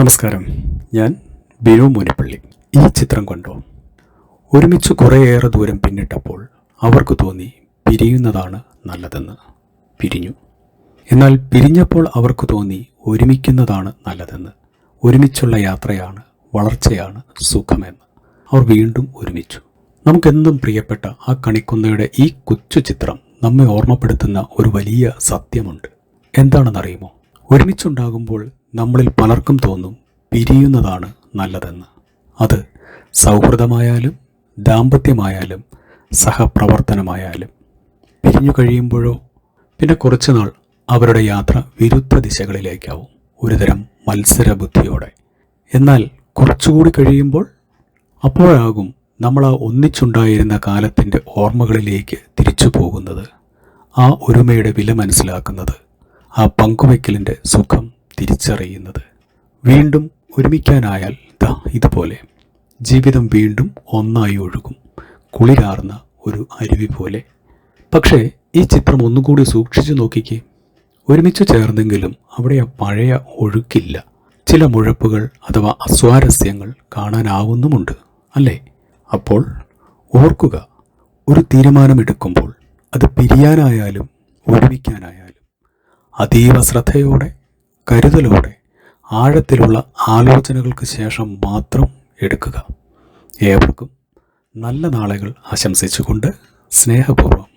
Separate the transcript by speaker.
Speaker 1: നമസ്കാരം. ഞാൻ ബിനു മുനിപ്പള്ളി. ഈ ചിത്രം കണ്ടോ. ഒരുമിച്ച് കുറേയേറെ ദൂരം പിന്നിട്ടപ്പോൾ അവർക്ക് തോന്നി പിരിയുന്നതാണ് നല്ലതെന്ന്. പിരിഞ്ഞു. എന്നാൽ പിരിഞ്ഞപ്പോൾ അവർക്ക് തോന്നി ഒരുമിക്കുന്നതാണ് നല്ലതെന്ന്. ഒരുമിച്ചുള്ള യാത്രയാണ് വളർച്ചയാണ് സുഖമെന്ന്. അവർ വീണ്ടും ഒരുമിച്ചു. നമുക്കെന്തും പ്രിയപ്പെട്ട ആ കണിക്കുന്നയുടെ ഈ കൊച്ചു ചിത്രം നമ്മെ ഓർമ്മപ്പെടുത്തുന്ന ഒരു വലിയ സത്യമുണ്ട്. എന്താണെന്നറിയുമോ? ഒരുമിച്ചുണ്ടാകുമ്പോൾ നമ്മളിൽ പലർക്കും തോന്നും പിരിയുന്നതാണ് നല്ലതെന്ന്. അത് സൗഹൃദമായാലും ദാമ്പത്യമായാലും സഹപ്രവർത്തനമായാലും പിരിഞ്ഞു കഴിയുമ്പോഴോ പിന്നെ കുറച്ചുനാൾ അവരുടെ യാത്ര വിരുദ്ധ ദിശകളിലേക്കാവും ഒരുതരം മത്സരബുദ്ധിയോടെ. എന്നാൽ കുറച്ചുകൂടി കഴിയുമ്പോൾ അപ്പോഴാകും നമ്മൾ ആ ഒന്നിച്ചുണ്ടായിരുന്ന കാലത്തിന്റെ ഓർമ്മകളിലേക്ക് തിരിച്ചു പോകുന്നത്. ആ ഒരുമയുടെ വില മനസ്സിലാക്കുന്നത് ആ പങ്കുവയ്ക്കലിന്റെ സുഖം തിരിച്ചറിയുന്നത്. വീണ്ടും ഒരുമിക്കാനായാൽ ദാ ഇതുപോലെ. ജീവിതം വീണ്ടും ഒന്നായി ഒഴുകും. കുളിരാർന്ന ഒരു അരുവി പോലെ. പക്ഷേ ഈ ചിത്രം ഒന്നുകൂടി സൂക്ഷിച്ചു നോക്കിക്കേ. ഒരുമിച്ച് ചേർന്നെങ്കിലും അവിടെ ആ പഴയ ഒഴുക്കില്ല. ചില മുഴപ്പുകൾ അഥവാ അസ്വാരസ്യങ്ങൾ കാണാനാവുന്നുമുണ്ട് അല്ലേ? അപ്പോൾ ഓർക്കുക ഒരു തീരുമാനമെടുക്കുമ്പോൾ അത് പിരിയാനായാലും ഒരുമിക്കാനായാലും അതീവ ശ്രദ്ധയോടെ കരുതലോടെ ആഴത്തിലുള്ള ആലോചനകൾക്ക് ശേഷം മാത്രം എടുക്കുക. ഏവർക്കും നല്ല നാളുകൾ ആശംസിച്ചുകൊണ്ട് സ്നേഹപൂർവം